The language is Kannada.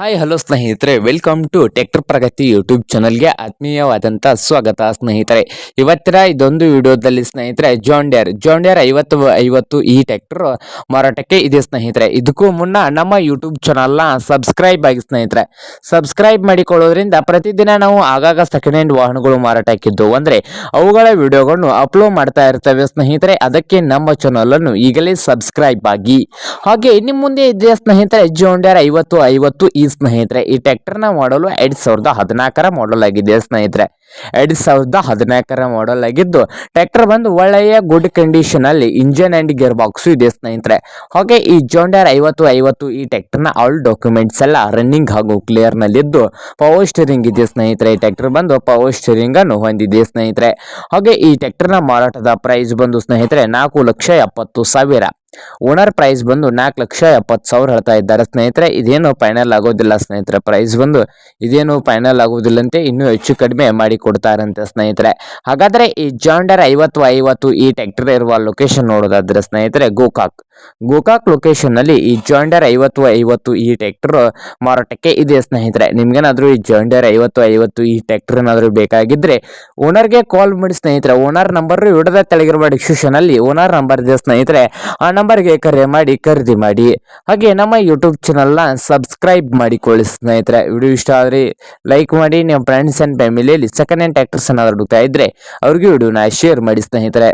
ಹಾಯ್ ಹಲೋ ಸ್ನೇಹಿತರೆ. Welcome to tractor Pragati YouTube ಚಾನಲ್ಗೆ ಆತ್ಮೀಯವಾದಂಥ ಸ್ವಾಗತ ಸ್ನೇಹಿತರೆ. ಇವತ್ತಿನ ಇದೊಂದು ವಿಡಿಯೋದಲ್ಲಿ ಸ್ನೇಹಿತರೆ ಜಾಂಡಿಯರ್ ಜಾಂಡಿಯರ್ ಐವತ್ತು ಐವತ್ತು ಈ ಟ್ಯಾಕ್ಟರ್ ಮಾರಾಟಕ್ಕೆ ಇದೆ ಸ್ನೇಹಿತರೆ. ಇದಕ್ಕೂ ಮುನ್ನ ನಮ್ಮ ಯೂಟ್ಯೂಬ್ ಚಾನಲ್ನ ಸಬ್ಸ್ಕ್ರೈಬ್ ಆಗಿ ಸ್ನೇಹಿತರೆ. ಸಬ್ಸ್ಕ್ರೈಬ್ ಮಾಡಿಕೊಳ್ಳೋದ್ರಿಂದ ಪ್ರತಿದಿನ ನಾವು ಆಗಾಗ ಸೆಕೆಂಡ್ ಹ್ಯಾಂಡ್ ವಾಹನಗಳು ಮಾರಾಟಕ್ಕಿದ್ದು. ಅಂದರೆ ಅವುಗಳ ವಿಡಿಯೋಗಳನ್ನು ಅಪ್ಲೋಡ್ ಮಾಡ್ತಾ ಇರ್ತವೆ ಸ್ನೇಹಿತರೆ. ಅದಕ್ಕೆ ನಮ್ಮ ಚಾನಲನ್ನು ಈಗಲೇ ಸಬ್ಸ್ಕ್ರೈಬ್ ಆಗಿ. ಹಾಗೆ ಇನ್ನು ಮುಂದೆ ಇದೆ ಸ್ನೇಹಿತರೆ ಜೋಂಡ್ಯಾರ್ ಐವತ್ತು ಐವತ್ತು ಈ ಸ್ನೇಹಿತರೆ, ಈ ಟ್ರ್ಯಾಕ್ಟರ್ನ ಮಾಡಲು ಎರಡು ಸಾವಿರದ ಹದಿನಾಲ್ಕರ ಮಾಡಲ್ ಆಗಿದೆ ಸ್ನೇಹಿತರೆ? ಎರಡು ಸಾವಿರದ ಹದಿನಾಲ್ಕರ ಮಾಡಲ್ ಆಗಿದ್ದು, ಟ್ರ್ಯಾಕ್ಟರ್ ಬಂದು ಒಳ್ಳೆಯ ಗುಡ್ ಕಂಡೀಷನ್ ಅಲ್ಲಿ ಇಂಜಿನ್ ಅಂಡ್ ಗೇರ್ ಬಾಕ್ಸ್ ಇದೆ ಸ್ನೇಹಿತರೆ. ಹಾಗೆ ಈ ಜೋಂಡರ್ ಐವತ್ತು ಐವತ್ತು ಈ ಟ್ರ್ಯಾಕ್ಟರ್ನ ಆಲ್ ಡಾಕ್ಯುಮೆಂಟ್ಸ್ ಎಲ್ಲ ರನ್ನಿಂಗ್ ಹಾಗೂ ಕ್ಲಿಯರ್ ನಲ್ಲಿದ್ದು ಪವರ್ ಸ್ಟೀರಿಂಗ್ ಇದೆ ಸ್ನೇಹಿತರೆ. ಈ ಟ್ರ್ಯಾಕ್ಟರ್ ಬಂದು ಪವರ್ ಸ್ಟೀರಿಂಗ್ ಅನ್ನು ಹೊಂದಿದೆ ಸ್ನೇಹಿತರೆ. ಹಾಗೆ ಈ ಟ್ರ್ಯಾಕ್ಟರ್ನ ಮಾರಾಟದ ಪ್ರೈಸ್ ಬಂದು ಸ್ನೇಹಿತರೆ, ನಾಲ್ಕು ಲಕ್ಷ ಎಪ್ಪತ್ತು ಸಾವಿರ. ಓನರ್ ಪ್ರೈಸ್ ಬಂದು ನಾಲ್ಕು ಲಕ್ಷ ಎಪ್ಪತ್ತು ಸಾವಿರ ಹೇಳ್ತಾ ಇದ್ದಾರೆ. ಸ್ನೇಹಿತರೆ, ಇದೇನು ಫೈನಲ್ ಆಗೋದಿಲ್ಲ ಸ್ನೇಹಿತರೆ. ಪ್ರೈಸ್ ಬಂದು ಇದೇನು ಫೈನಲ್ ಆಗೋದಿಲ್ಲಂತೆ, ಇನ್ನೂ ಹೆಚ್ಚು ಕಡಿಮೆ ಮಾಡಿ ಕೊಡ್ತಾರಂತೆ ಸ್ನೇಹಿತರೆ. ಹಾಗಾದ್ರೆ ಈ ಜಾಂಡರ್ ಐವತ್ತು ಐವತ್ತು ಈ ಟ್ಯಾಕ್ಟರ್ ಇರುವ ಲೊಕೇಶನ್ ನೋಡೋದಾದ್ರೆ ಸ್ನೇಹಿತರೆ ಗೋಕಾಕ್ ಗೋಕಾಕ್ ಲೊಕೇಶನ್ನಲ್ಲಿ ಈ ಜಾಂಡರ್ ಐವತ್ತು ಐವತ್ತು ಈ ಟ್ರ್ಯಾಕ್ಟರ್ ಮಾರಾಟಕ್ಕೆ ಇದೆ, ಸ್ನೇಹಿತರೆ. ನಿಮ್ಗೇನಾದ್ರೂ ಈ ಜಾಂಡರ್ ಐವತ್ತು ಐವತ್ತು ಈ ಟ್ರ್ಯಾಕ್ಟರ್ ಏನಾದರೂ ಬೇಕಾಗಿದ್ರೆ ಓನರ್ಗೆ ಕಾಲ್ ಮಾಡಿ, ಸ್ನೇಹಿತರೆ. ಓನರ್ ನಂಬರ್ ಹಿಡದ ತೆಳಗಿರುವ ಡಿಸ್ಕ್ರಿಪ್ಷನ್ ಅಲ್ಲಿ ಓನರ್ ನಂಬರ್ ಇದೆ, ಸ್ನೇಹಿತರೆ. ಆ ನಂಬರ್ಗೆ ಕರೆ ಮಾಡಿ, ಖರೀದಿ ಮಾಡಿ. ಹಾಗೆ ನಮ್ಮ ಯೂಟ್ಯೂಬ್ ಚಾನಲ್ನ ಸಬ್ಸ್ಕ್ರೈಬ್ ಮಾಡಿಕೊಳ್ಳಿ, ಸ್ನೇಹಿತರೆ. ವಿಡಿಯೋ ಇಷ್ಟ ಆದರೆ ಲೈಕ್ ಮಾಡಿ. ನಿಮ್ಮ ಫ್ರೆಂಡ್ಸ್ ಆ್ಯಂಡ್ ಫ್ಯಾಮಿಲಿಯಲ್ಲಿ ಸೆಕೆಂಡ್ ಹ್ಯಾಂಡ್ ಟ್ರ್ಯಾಕ್ಟರ್ಸ್ ಏನಾದ್ರು ಹುಡುಕ್ತಾ ಇದ್ದರೆ ಅವ್ರಿಗೆ ವಿಡಿಯೋನ ಶೇರ್ ಮಾಡಿ, ಸ್ನೇಹಿತರೆ.